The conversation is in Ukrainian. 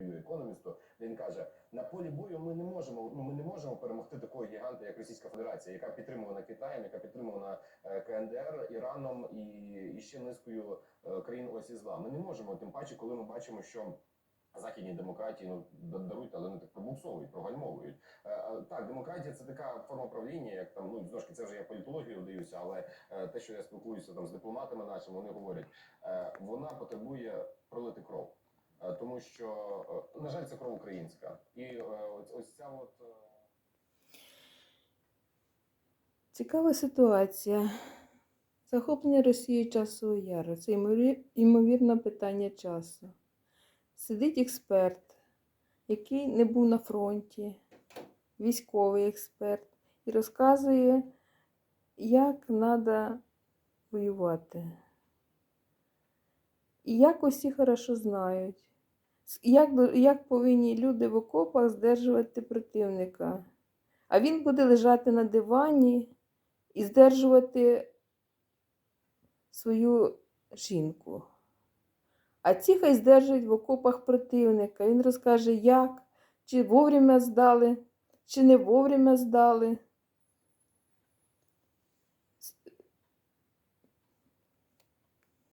економісту. Він каже: на полі бою ми не можемо. Ну ми не можемо перемогти такого гіганта, як Російська Федерація, яка підтримувана Китаєм, яка підтримувана е, КНДР, Іраном і, і ще низкою е, країн осі зла. Ми не можемо, тим паче, коли ми бачимо, що. Західні демократії ну дарують, але вони так пробуксовують, прогальмовують. Е, Так, демократія це така форма правління, як там ну знову це вже я політологію даюся, але те, що я спілкуюся там з дипломатами нашими, вони говорять, вона потребує пролити кров. Е, тому що е, на жаль, це кров українська, і е, ось, ця от Цікава ситуація. Захоплення Росії часового яру. Це ймові- ймовірне питання часу. Сидить експерт, який не був на фронті, військовий експерт, і розказує, як треба воювати. І як усі хорошо знають, як, як повинні люди в окопах здержувати противника. А він буде лежати на дивані і здержувати свою жінку. А ці хай здержують в окопах противника. Він розкаже, як, чи вовремя здали, чи не вовремя здали.